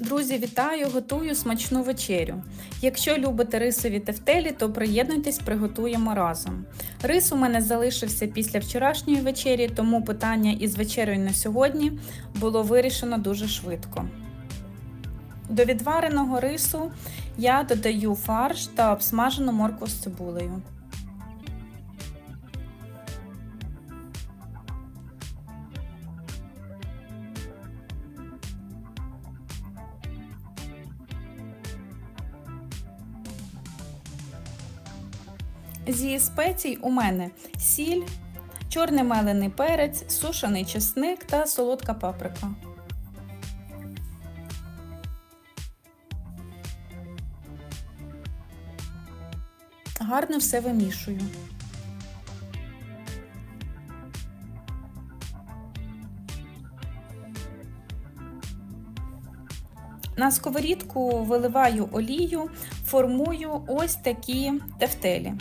Друзі, вітаю! Готую смачну вечерю. Якщо любите рисові тефтелі, то приєднуйтесь, приготуємо разом. Рис у мене залишився після вчорашньої вечері, тому питання із вечерею на сьогодні було вирішено дуже швидко. До відвареного рису я додаю фарш та обсмажену моркву з цибулею. Зі спецій у мене сіль, чорний мелений перець, сушений чесник та солодка паприка. Гарно все вимішую. На сковорідку виливаю олію, формую ось такі тефтелі.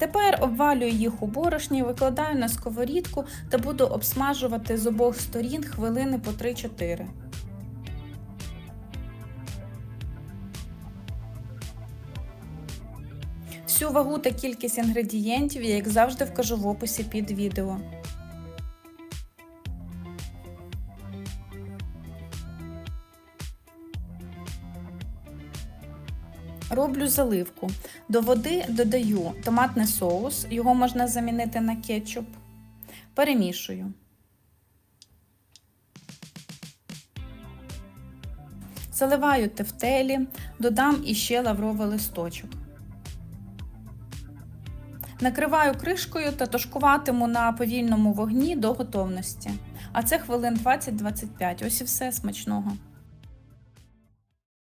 Тепер обвалюю їх у борошні, викладаю на сковорідку та буду обсмажувати з обох сторін хвилини по 3-4. Всю вагу та кількість інгредієнтів я, як завжди, вкажу в описі під відео. Роблю заливку. До води додаю томатний соус, його можна замінити на кетчуп. Перемішую. Заливаю тефтелі, додам іще лавровий листочок. Накриваю кришкою та тушкуватиму на повільному вогні до готовності. А це хвилин 20-25. Ось і все смачного.